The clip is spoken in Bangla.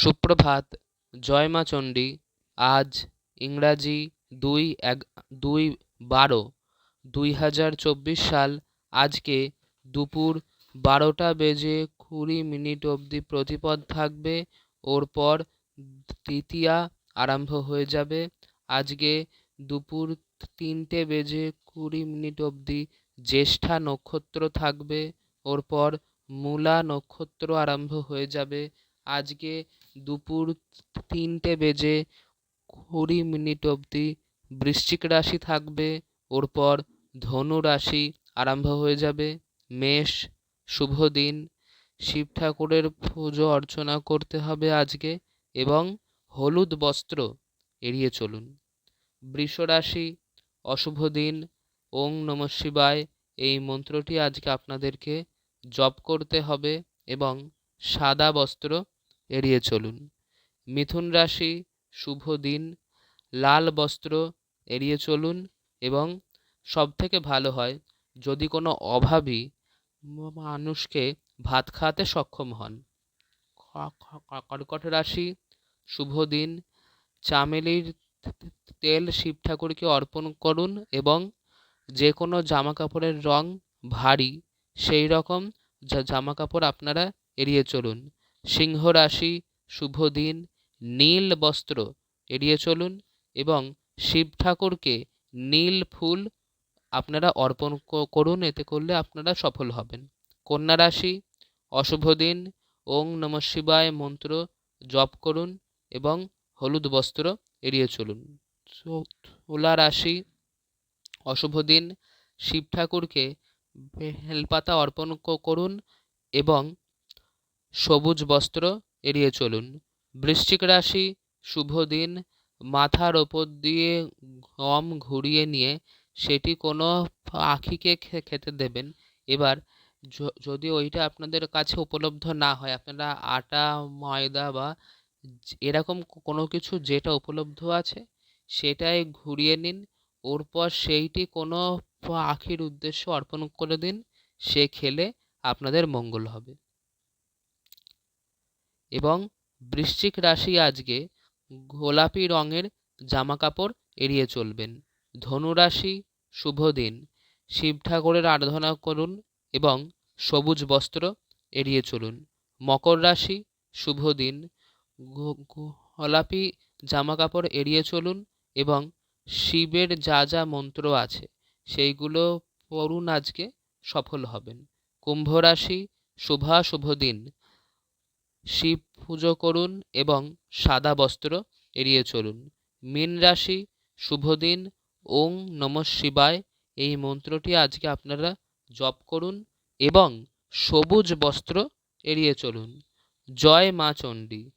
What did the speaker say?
সুপ্রভাত, জয় মা চণ্ডী, আজ ইংরাজি দুই এক, দুই বারো দুই হাজার চব্বিশ সাল, আজকে দুপুর বারোটা বেজে কুড়ি মিনিট অবধি প্রতিপদ থাকবে, ওর পর তৃতীয়া আরম্ভ হয়ে যাবে। আজকে দুপুর তিনটে বেজে কুড়ি মিনিট অবধি জ্যেষ্ঠা নক্ষত্র থাকবে, ওর পর মূলা নক্ষত্র আরম্ভ হয়ে যাবে। আজকে দুপুর তিনটে বেজে কুড়ি মিনিট অবধি বৃশ্চিক রাশি থাকবে। ওর পর ধনু রাশি আরম্ভ হয়ে যাবে। মেষ, শুভ দিন। শিব ঠাকুরের পুজো অর্চনা করতে হবে আজকে এবং হলুদ বস্ত্র এড়িয়ে চলুন। বৃষ রাশি, অশুভ দিন। ওং নম শিবায়। এই মন্ত্রটি আজকে আপনাদেরকে জপ করতে হবে এবং সাদা বস্ত্র এড়িয়ে চলুন। মিথুন রাশি, শুভ দিন। লাল বস্ত্র এড়িয়ে চলুন এবং সবথেকে ভালো হয়, যদি কোনো অভাবী মানুষকে ভাত খাওয়াতে সক্ষম হন। কর্কট রাশি, শুভ দিন। চামেলির তেল শিব ঠাকুরকে অর্পণ করুন এবং যে কোনো জামা কাপড়ের রং ভারী, সেই রকম জামা কাপড় আপনারা এড়িয়ে চলুন। সিংহ রাশি, শুভ দিন, নীল বস্ত্র, এড়িয়ে চলুন এবং শিব ঠাকুরকে নীল ফুল আপনারা অর্পণ করুন, এতে করলে আপনারা সফল হবেন। কন্যা রাশি, অশুভ দিন, ওং নম শিবায় মন্ত্র জপ করুন এবং হলুদ বস্ত্র এড়িয়ে চলুন। তুলা রাশি, অশুভ দিন, শিব ঠাকুরকে বেলপাতা অর্পণ করুন এবং সবুজ বস্ত্র এড়িয়ে চলুন। বৃশ্চিক রাশি, শুভ দিন, মাথার ওপর দিয়ে গম ঘুরিয়ে নিয়ে সেটি কোনো পাখিকে খেতে দেবেন। এবার যদি ওইটা আপনাদের কাছে উপলব্ধ না হয়, আপনারা আটা, ময়দা বা এরকম কোনো কিছু যেটা উপলব্ধ আছে, সেটাই ঘুরিয়ে নিন। ওর পর সেইটি কোনো পাখির উদ্দেশ্যে অর্পণ করে দিন। সে খেলে আপনাদের মঙ্গল হবে। এবং বৃশ্চিক রাশি আজকে গোলাপি রঙের জামা কাপড় এড়িয়ে চলবেন। ধনু রাশি শুভ দিন। শিব ঠাকুরের আরাধনা করুন এবং সবুজ বস্ত্র এড়িয়ে চলুন। মকর রাশি, শুভ দিন। গোলাপি জামা কাপড় এড়িয়ে চলুন এবং শিবের যা যা মন্ত্র আছে, সেইগুলো পড়ুন আজকে সফল হবেন। কুম্ভ রাশি শুভাশুভ দিন। শিব পুজো করুন এবং সাদা বস্ত্র এড়িয়ে চলুন। মীন রাশি, শুভ দিন, ওং নম শিবায়। এই মন্ত্রটি আজকে আপনারা জপ করুন এবং সবুজ বস্ত্র এড়িয়ে চলুন। জয় মা চণ্ডী।